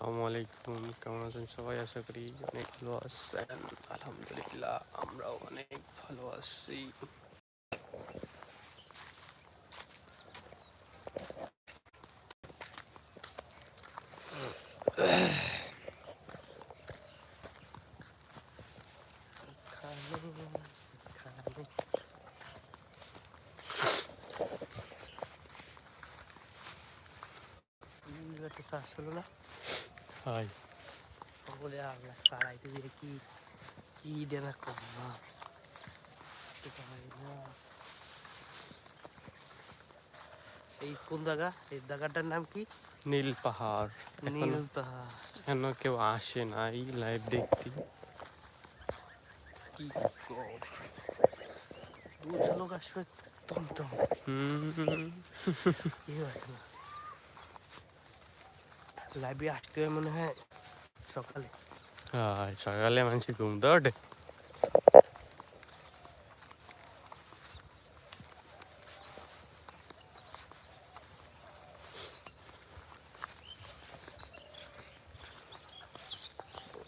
আসসালামু আলাইকুম, কেমন আছেন সবাই? আশা করি অনেক ভালো আছেন। আলহামদুলিল্লাহ, আমরাও অনেক ভালো আছি। একটা হলো না? বলে আমরা সারাইতে যে কি কি দেনা কম না তো পারি না। এই কোন জায়গা এই জায়গাটার নাম কি নীল পাহাড় নীল পাহাড় এখনও কেউ আসে নাই লাইভ দেখতে কি দুশো লোক আসবে টমটম হুম কি হয় না লাইভে আসতে হয় মনে হয় সকালে। হাই সকালে মানুষ ঘুম দৌড়ে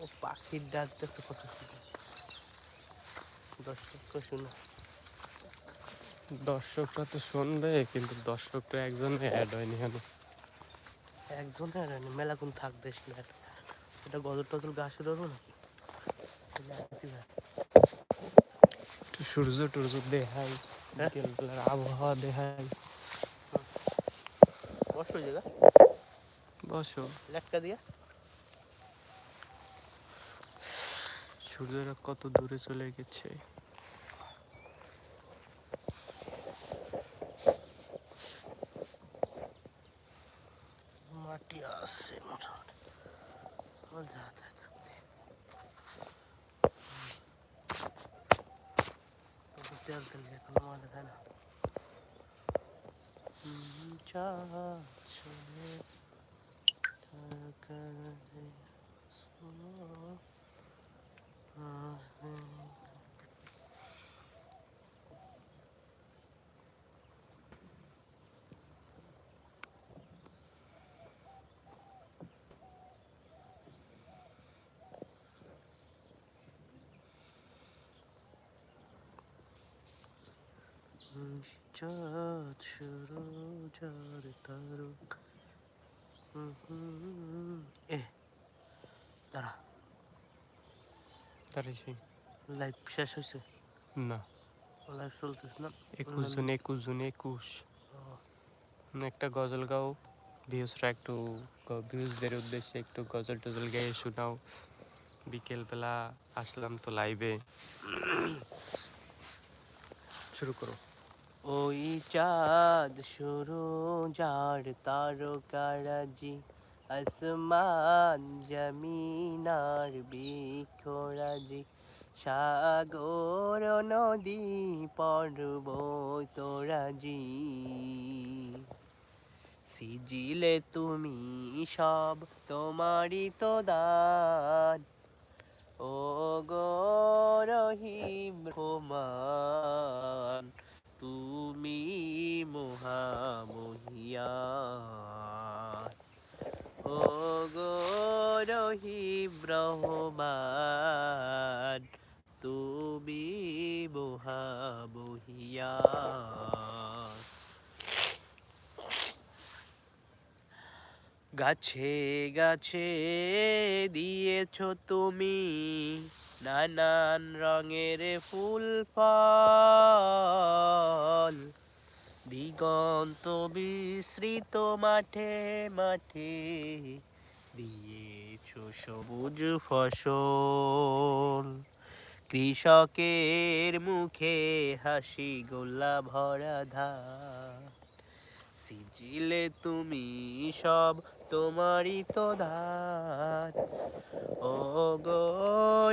ও পাখির ডাক দেখছে কত সুন্দর দর্শক শোনা। দর্শকরা তো শুনবে কিন্তু দর্শকরা একজন অ্যাড হয়নি কেন একজন আর মেলা কোন থাক দেশ না এটা গজল টজল গাছ ধরবো নাকি? একটু সূর্য টুর্য দেখাই হ্যাঁ? বিকেলবেলার আবহাওয়া দেখাই বসো জায়গা বসো। লেটকা দিয়া। সূর্যরা কত দূরে চলে গেছে। মাটি আছে মোটামুটি ও যা যা যা। তবু তেল তেল এখন মনে হয় না হুম, চা চলে থাকা রে শোনো, আসবে চাঁদ শুরু যার তারক এ দাঁড়া দাঁড়িয়েছি লাইভ শেষ হয়েছে না লাইভ চলতেছে না একুশ জন একুশ জন একুশ একটা গজল গাও ভিউসরা একটু ভিউজদের উদ্দেশ্যে একটু গজল টজল গেয়ে শোনাও বিকেলবেলা আসলাম তো লাইভে শুরু করো ওই চাঁদ শুরু, যার তারকারাজি আসমান জমিনার বিখরাজি সাগর নদী পর্বতরাজি সিজিলে তুমি সব তোমারই তো দান। ও গো রহিম তুমি মহামহিয়ান ও গো রহিম তুমি মহামহিয়ান গাছে গাছে দিয়েছ তুমি নানান রঙের ফুল, ফল। দিগন্ত বিস্তৃত মাঠে মাঠে দিয়েছ সবুজ ফসল। কৃষকের মুখে হাসি গোলা ভরা ধান। সিজিলে তুমি সব তোমারই তো ধান ও গো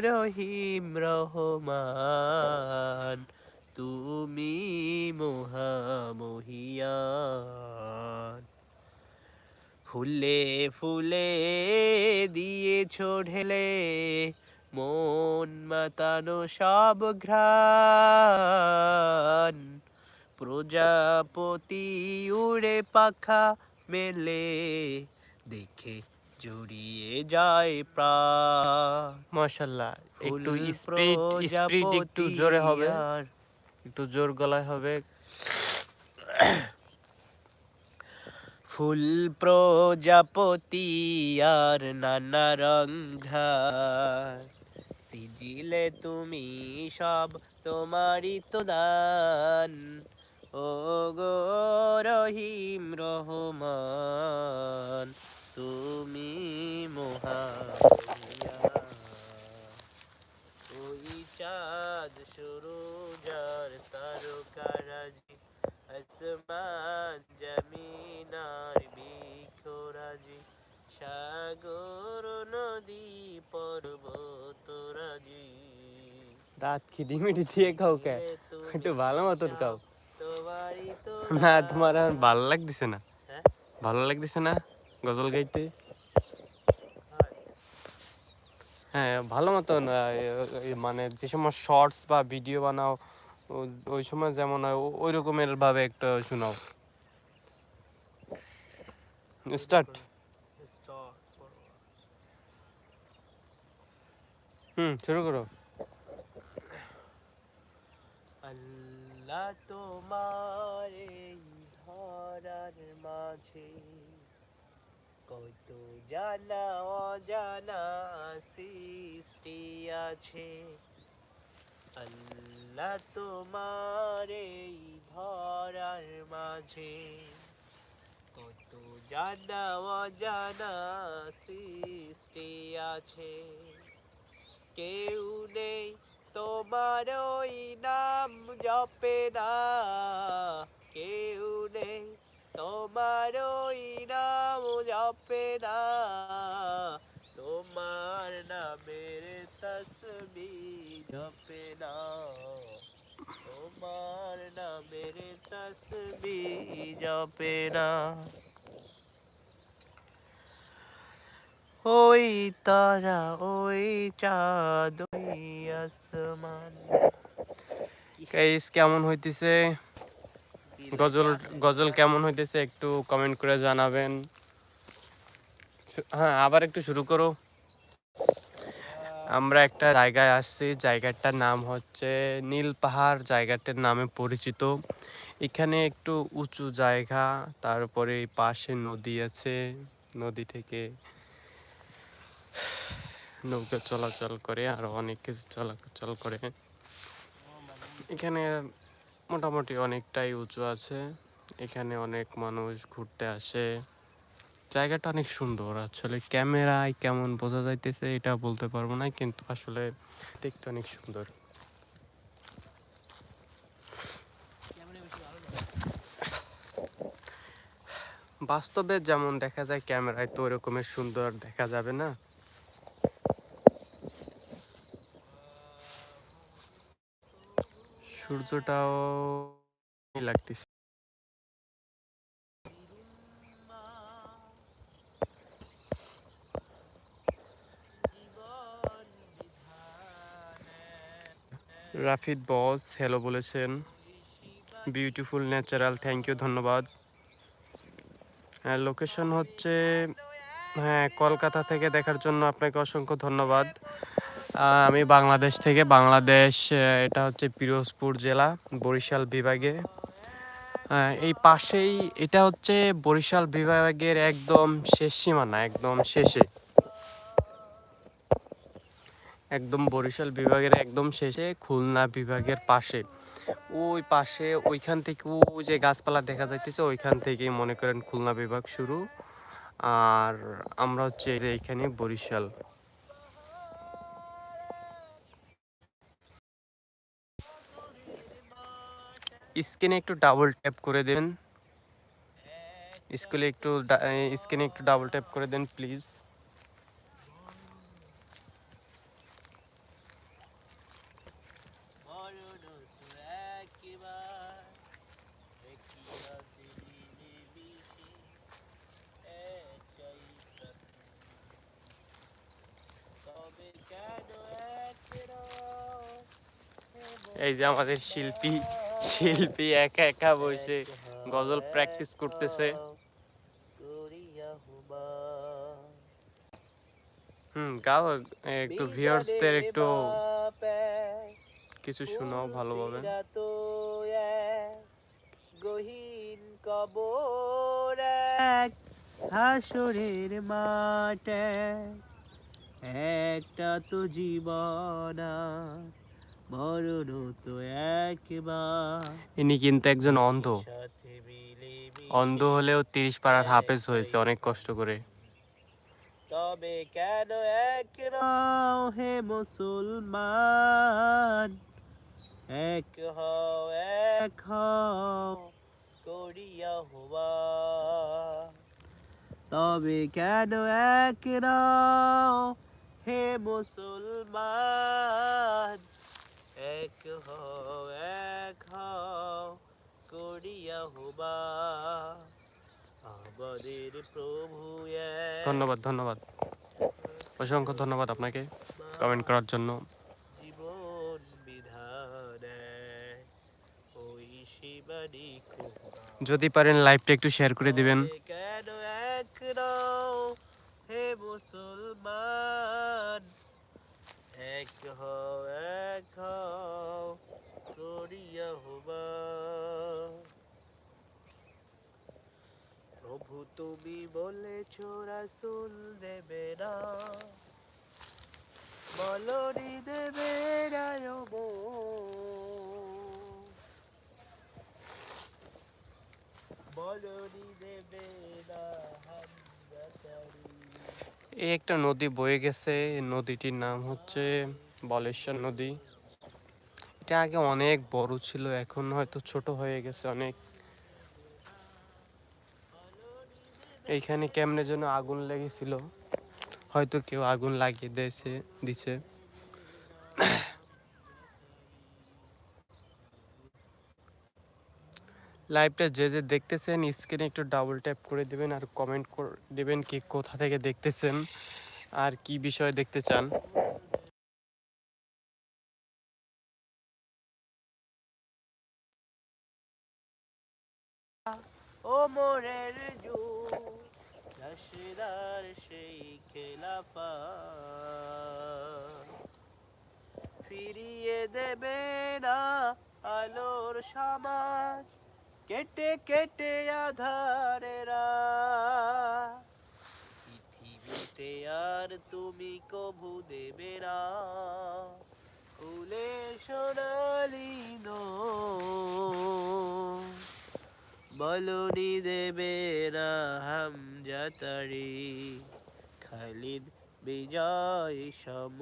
রহিম রহমান, তুমি মহামহিয়ান। ফুলে ফুলে দিয়েছ ঢেলে, মন মাতানো সব ঘ্রাণ। প্রজাপতি উড়ে পাখা মেলে দেখে জড়িয়ে যায় প্রাণ মাশাল্লাহ একটু স্পিড স্পিড একটু জোরে হবে। একটু জোর গলায় হবে। ফুল প্রজাপতি আর নানা রং সিজিলে তুমি সব তোমারই তো দান। ও গো রহিম রহমান তুমি ওই চাঁদ সুরুজার তারকারাজি আসমান জমিনার বিখরাজি সাগর নদী পর্বত রাজি দাঁত খিদি মিটি দিয়ে খাও কে? একটু ভালো মতন খাও। না তোমার আর ভালো লাগতেছে না। হ্যাঁ? ভালো লাগতেছে না? গজল গাইতে? হ্যাঁ ভালো মতন এ- মানে যে সময় শর্টস বা ভিডিও বানাও ওই সময় যেমন হয় ওই রকমের ভাবে একটা শোনাও। স্টার্ট হুম শুরু করো। আল্লাহ তোমার এই ধরার মাঝে কত জানা অজানা সৃষ্টি আছে। আল্লাহ তোমার এই ধরার মাঝে কত জানা অজানা সৃষ্টি আছে। কেউ নেই তোমার ওই নাম জপে না। কেউ নেই তোমার ওই নাম জপে না, তোমার নামের তসবি জপে না। তোমার নামের তসবি জপে না। ওই তারা, ওই চাঁদ ওই আসমান কেমন হইতেছে? গজল গজল কেমন হইতেছে একটু কমেন্ট করে জানাবেন। হ্যাঁ আবার একটু শুরু করো। আমরা একটা জায়গায় আসছি, জায়গাটার নাম হচ্ছে নীল পাহাড়, জায়গাটার নামে পরিচিত। এখানে একটু উঁচু জায়গা, তারপরে পাশে নদী আছে। নদী থেকে নৌকা চলাচল করে, আর অনেক কিছু চলাচল করে। এখানে মোটামুটি অনেকটাই উঁচু আছে। এখানে অনেক মানুষ ঘুরতে আসে। জায়গাটা অনেক সুন্দর আসলে। ক্যামেরায় কেমন বোঝা যাইতেছে এটা বলতে পারব না, কিন্তু আসলে দেখতে অনেক সুন্দর। বাস্তবে যেমন দেখা যায় ক্যামেরায় তো ওরকমের সুন্দর দেখা যাবে না। সূর্যটাও লাগতেছে। রাফিদ বস হ্যালো বলেছেন। বিউটিফুল ন্যাচারাল থ্যাংক ইউ ধন্যবাদ। হ্যাঁ লোকেশন হচ্ছে হ্যাঁ কলকাতা থেকে দেখার জন্য আপনাকে অসংখ্য ধন্যবাদ। আমি বাংলাদেশ থেকে, বাংলাদেশ এটা হচ্ছে পিরোজপুর জেলা, বরিশাল বিভাগে। এই পাশেই, এটা হচ্ছে বরিশাল বিভাগের একদম শেষ সীমানা, একদম শেষে। একদম বরিশাল বিভাগের একদম শেষে, খুলনা বিভাগের পাশে। ওই পাশে, ওইখান থেকে ওই যে গাছপালা দেখা যাইতেছে, ওইখান থেকেই মনে করেন খুলনা বিভাগ শুরু। আর আমরা হচ্ছে এই যে এখানে বরিশাল। স্ক্রিনে একটু ডাবল ট্যাপ করে দেন। স্কুলে একটু স্ক্রিনে একটু ডাবল ট্যাপ করে দেন প্লিজ এই যে আমাদের শিল্পী। শিল্পী একা একা বসে গজল প্র্যাকটিস করতেছে। হুমা গাও একটু ভিউয়ার্সদের একটু কিছু শোনাও ভালোভাবে। গহীন কবর এক হাসরের মাঠ। এক, একটা তো জীবন মরণ তো একবার। ইনি কিন্তু একজন অন্ধ। অন্ধ হলেও তিরিশ পাড়ার হাফেজ হয়েছে অনেক কষ্ট করে। তবে কেন এক নাও হে মুসলমান? এক হও এক হও করিয়া হওয়া তবে কেন এক নাও হে মুসলমান? এক হও এক হও করিয়া হবা। আমাদের প্রভু ধন্যবাদ ধন্যবাদ। অসংখ্য ধন্যবাদ আপনাকে কমেন্ট করার জন্য। যদি পারেন লাইভটা একটু শেয়ার করে দিবেন। কেন এক নও হে মুসলমান? এক হও এক হও করিয়া হবা প্রভু তুমি বলেছ রাসুল দেবে না। বলনি দেবে রায় বলনি দেবে এই একটা নদী বয়ে গেছে নদীটির নাম হচ্ছে বলেশ্বর নদী। এটা আগে অনেক বড় ছিল, এখন হয়তো ছোট হয়ে গেছে অনেক। এইখানে কেমনে যেন আগুন লেগেছিল। হয়তো কেউ আগুন লাগিয়ে দিয়েছে, দিছে। লাইভটা যে যে দেখতেছেন স্ক্রিনে একটু ডাবল ট্যাপ করে দিবেন আর কমেন্ট দিবেন কি কোথা থেকে দেখতেছেন আর কি বিষয় দেখতে চান। ওমরের যুগ রাশেদার সেই খেলাফা ফিরিয়ে দেবে না আলোর সমাজ, কেটে কেটে আধারেরা পৃথিবীতে আর তুমি কভু দেবে না, ফুলে সোনালি নো বলনি দেবে না হাম জাতারি খালিদ বিজয় সম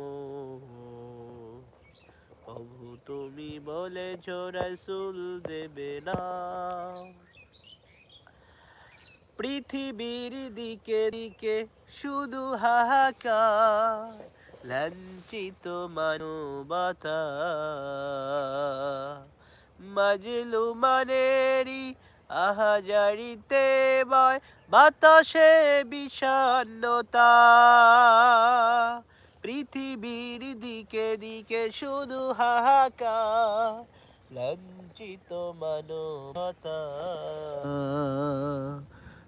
প্রভু তুমি বলেছ, রাসুল দেবে না। পৃথিবীর দিকে দিকে শুধু হাহাকার, লাঞ্ছিত মানবতা। মাজলু মানেরি আহাজারিতে বয়, বাতাসে বিষণ্ণতা। পৃথিবীর দিকে দিকে শুধু হাহাকার লাঞ্ছিত মানবতা।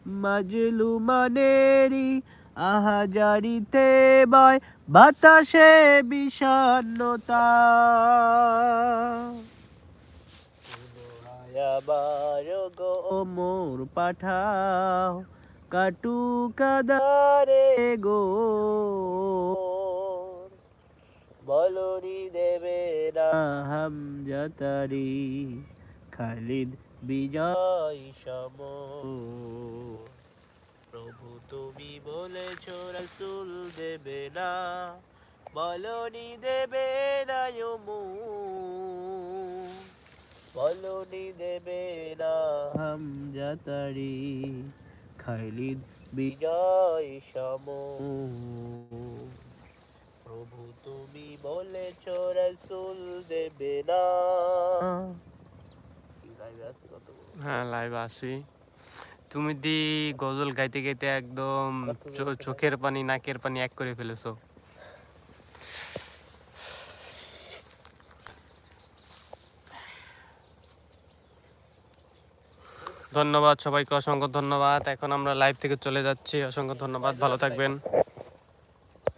মাজলু মানেরি আহাজারিতে বয়, বাতাসে বিষণ্ণতা। আবার গো মোর পাঠাও কাটু কাদারে গো। বলনি দেবে না হাম জাতারি খালিদ বিজয় সম প্রভু তুমি বলেছ রসুল দেবে না। বলনি দেবে না বলনি দেবে না। হাম জাতারি খালিদ বিজয় সম। প্রভু তুমি বলেছ রসুল দেবে না। হ্যাঁ লাইভ আসি তুমি দি গজল গাইতে গাইতে একদম চোখের পানি নাকের পানি এক করে ফেলেছো। ধন্যবাদ সবাইকে অসংখ্য ধন্যবাদ। এখন আমরা লাইভ থেকে চলে যাচ্ছি। অসংখ্য ধন্যবাদ ভালো থাকবেন।